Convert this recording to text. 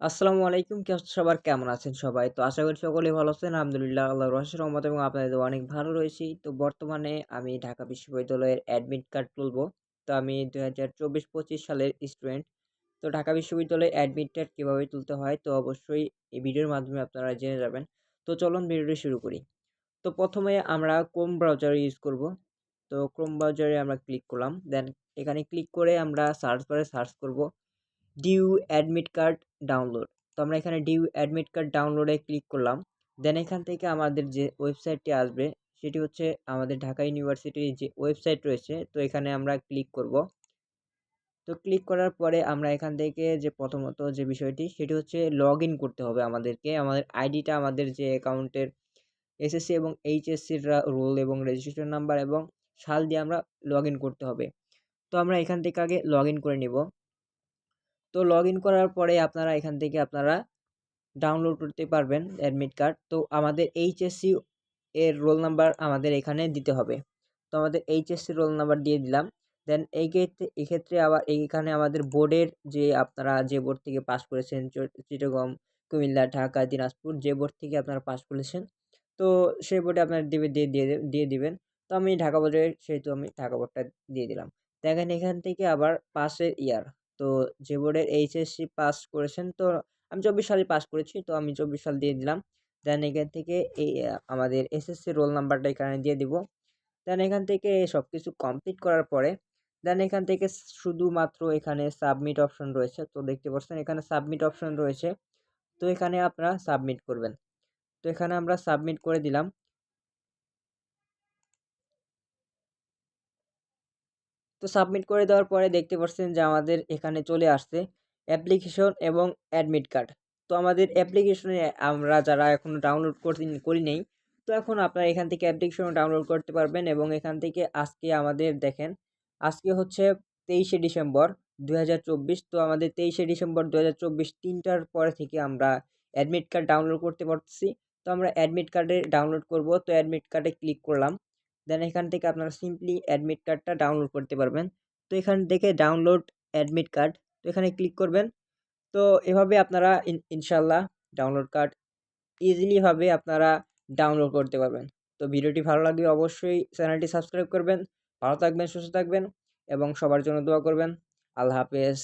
আসসালামু আলাইকুম। কি সবার? কেমন আছেন সবাই? তো আশা করি সকলেই ভালো আছেন। আলহামদুলিল্লাহ আল্লাহ রহস্যের রহমত এবং আপনাদের অনেক ভালো রয়েছি। তো বর্তমানে আমি ঢাকা বিশ্ববিদ্যালয়ের অ্যাডমিট কার্ড তুলবো। তো আমি দু হাজার চব্বিশ পঁচিশ সালের স্টুডেন্ট তো ঢাকা বিশ্ববিদ্যালয়ে অ্যাডমিট কার্ড কীভাবে তুলতে হয়? তো অবশ্যই এই ভিডিওর মাধ্যমে আপনারা জেনে যাবেন। তো চলুন ভিডিওটি শুরু করি। তো প্রথমে আমরা ক্রোম ব্রাউজার ইউজ করব। তো ক্রোম ব্রাউজারে আমরা ক্লিক করলাম। দেন এখানে ক্লিক করে আমরা সার্চ বারে সার্চ করব। ডিউ অ্যাডমিট কার্ড ডাউনলোড তো আমরা এখানে ডিউ অ্যাডমিট কার্ড ডাউনলোডে ক্লিক করলাম। দেন এখান থেকে আমাদের যে ওয়েবসাইটটি আসবে, সেটি হচ্ছে আমাদের ঢাকা ইউনিভার্সিটির যে ওয়েবসাইট রয়েছে, তো এখানে আমরা ক্লিক করব। তো ক্লিক করার পরে আমরা এখান থেকে যে প্রথমত যে বিষয়টি, সেটি হচ্ছে লগ করতে হবে আমাদেরকে। আমাদের আইডিটা আমাদের যে অ্যাকাউন্টের এসএসসি এবং এইচএসসির রোল এবং রেজিস্ট্রেশন নাম্বার এবং সাল দিয়ে আমরা লগ করতে হবে। তো আমরা এখান থেকে আগে লগ করে নিব। তো লগ ইন করার পরে আপনারা এখান থেকে আপনারা ডাউনলোড করতে পারবেন অ্যাডমিট কার্ড তো আমাদের এইচএসসি এর রোল নাম্বার আমাদের এখানে দিতে হবে। তো আমাদের এইচএসসি রোল নাম্বার দিয়ে দিলাম। দেন এই ক্ষেত্রে এক্ষেত্রে আবার এইখানে আমাদের বোর্ডের যে আপনারা যে বোর্ড থেকে পাস করেছেন চিটগম কুমিল্লা, ঢাকা, দিনাজপুর যে বোর্ড থেকে আপনারা পাস করেছেন, তো সেই বোর্ডে আপনারা দেবে দিয়ে দিয়ে দিয়ে দিবেন। তো আমি ঢাকা বোর্ডে সেহেতু আমি ঢাকা বোর্ডটা দিয়ে দিলাম। দেখেন এখান থেকে আবার পাসের ইয়ার তো যে বোর্ডের এইচএসসি পাস করেছেন, তো আমি চব্বিশ সালে পাস করেছি, তো আমি চব্বিশ সাল দিয়ে দিলাম। দেন এখান থেকে এই আমাদের এসএসসি রোল নাম্বারটা এখানে দিয়ে দিব। দেন এখান থেকে সব কিছু কমপ্লিট করার পরে দেন এখান থেকে শুধুমাত্র এখানে সাবমিট অপশন রয়েছে। তো দেখতে পাচ্ছেন এখানে সাবমিট অপশন রয়েছে। তো এখানে আপনারা সাবমিট করবেন। তো এখানে আমরা সাবমিট করে দিলাম। তো সাবমিট করে দেওয়ার পরে দেখতে পাচ্ছেন যে আমাদের এখানে চলে আসছে অ্যাপ্লিকেশন এবং অ্যাডমিট কার্ড তো আমাদের অ্যাপ্লিকেশনে আমরা যারা এখনও ডাউনলোড করতে করি নেই, তো এখন আপনারা এখান থেকে অ্যাপ্লিকেশন ডাউনলোড করতে পারবেন এবং এখান থেকে আজকে আমাদের দেখেন, আজকে হচ্ছে তেইশে ডিসেম্বর দু হাজার চব্বিশ, তো আমাদের তেইশে ডিসেম্বর দু তিনটার পরে থেকে আমরা অ্যাডমিট কার্ড ডাউনলোড করতে পারতেছি। তো আমরা অ্যাডমিট কার্ডে ডাউনলোড করব, তো অ্যাডমিট কার্ডে ক্লিক করলাম। দেন এখান থেকে আপনারা সিম্পলি অ্যাডমিট কার্ডটা ডাউনলোড করতে পারবেন। তো এখান থেকে ডাউনলোড অ্যাডমিট কার্ড তো এখানে ক্লিক করবেন। তো এভাবে আপনারা ইনশাল্লাহ ডাউনলোড কার্ড ইজিলিভাবে আপনারা ডাউনলোড করতে পারবেন। তো ভিডিওটি ভালো লাগলে অবশ্যই চ্যানেলটি সাবস্ক্রাইব করবেন। ভালো থাকবেন, সুস্থ থাকবেন এবং সবার জন্য দোয়া করবেন। আল্লাহ হাফেজ।